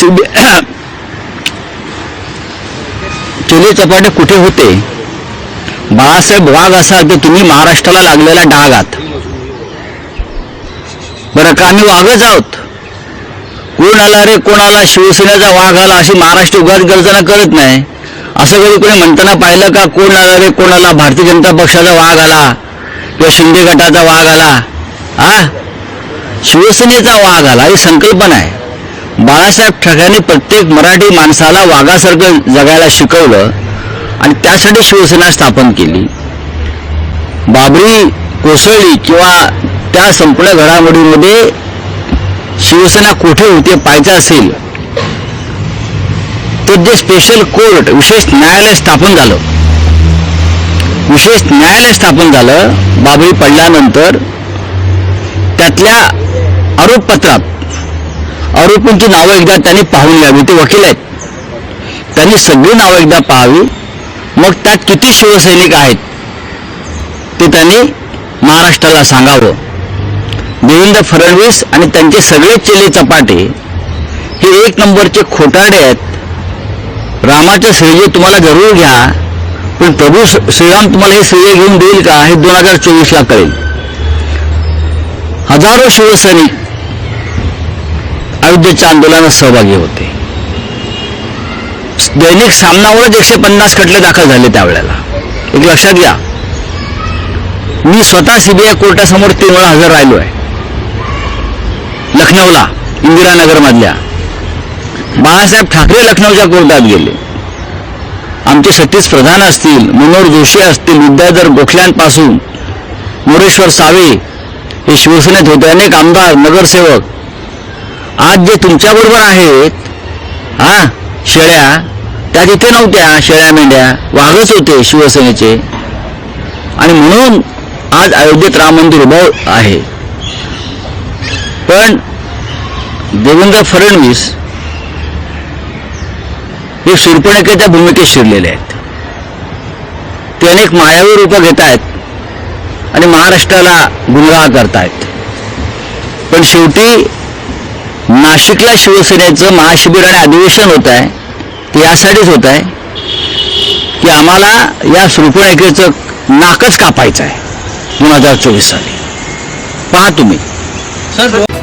शिवबे चुली चपाटे कुठे होते? बाळासाहेब वाघ असा तर तुम्ही महाराष्ट्राला लागलेला डाग आहात बरं का आम्ही वाघच आहोत? कोण आला रे कोण आला? शिवसेनेचा वाघ आला अशी महाराष्ट्र उगाच गर्जना करत नाही. असं कधी कोणी म्हणताना पाहिलं का? कोण आला रे कोण आला? भारतीय जनता पक्षाचा वाघ आला किंवा शिंदे गटाचा वाघ आला? हा शिवसेनेचा वाघ आला ही संकल्पना आहे. बाळासाहेब ठाकरेंनी प्रत्येक मराठी माणसाला वाघासारखं जगायला शिकवलं आणि त्यासाठी शिवसेना स्थापन केली. बाबरी कोसळली किंवा त्या संपूर्ण घडामोडीमध्ये शिवसेना कुठे होते पाहिजे असेल तर जे स्पेशल कोर्ट विशेष न्यायालय स्थापन झालं. विशेष न्यायालय स्थापन झालं बाबरी पडल्यानंतर त्यातल्या आरोपपत्रात आरोपींची नावं एकदा त्यांनी पाहून घ्यावी. ते वकील आहेत. त्यांनी सगळी नावं एकदा पाहावी. मग त्यात किती शिवसैनिक आहेत ते त्यांनी महाराष्ट्राला सांगावं. देवेंद्र फडणवीस आणि त्यांचे सगळे चेले चपाटे हे एक नंबरचे खोटाडे आहेत. रामाच्या श्रेय तुम्हाला जरूर घ्या पण प्रभू श्रीराम तुम्हाला हे श्रेय घेऊन देईल का हे दोन हजार चोवीसला कळेल. हजारो शिवसैनिक अयोध्येच्या आंदोलनात सहभागी होते. दैनिक सामनावरच एकशे पन्नास खटले दाखल झाले त्यावेळेला. एक लक्षात घ्या. मी स्वतः सीबीआय कोर्टासमोर तीन वेळा हजर राहिलो आहे लखनौला इंदिरानगरमधल्या. बाळासाहेब ठाकरे लखनौच्या कोर्टात गेले. आमचे सतीश प्रधान असतील मनोहर जोशी असतील विद्याधर गोखल्यांपासून मोरेश्वर सावे हे शिवसेनेत होते अनेक आमदार नगरसेवक आज जे तुमच्या बरोबर आहेत हा शेळ्या त्या तिथे नव्हत्या शेळ्या मेंढ्या वाघच होते शिवसेनेचे. आणि म्हणून आज अयोध्येत राम मंदिर उभं आहे. पण देवेंद्र फडणवीस हे शूर्पणखेच्या भूमिकेत शिरलेले आहेत. ते अनेक मायावी रूपं घेत आहेत आणि महाराष्ट्राला गुंगाळ करतायत. पण शेवटी नाशिकला शिवसेनेचं महाशिबिर आणि अधिवेशन होत आहे ते यासाठीच होत आहे की आम्हाला या शृपणेकेचं नाकच कापायचं आहे दोन हजार चोवीस साली. पहा तुम्ही. सर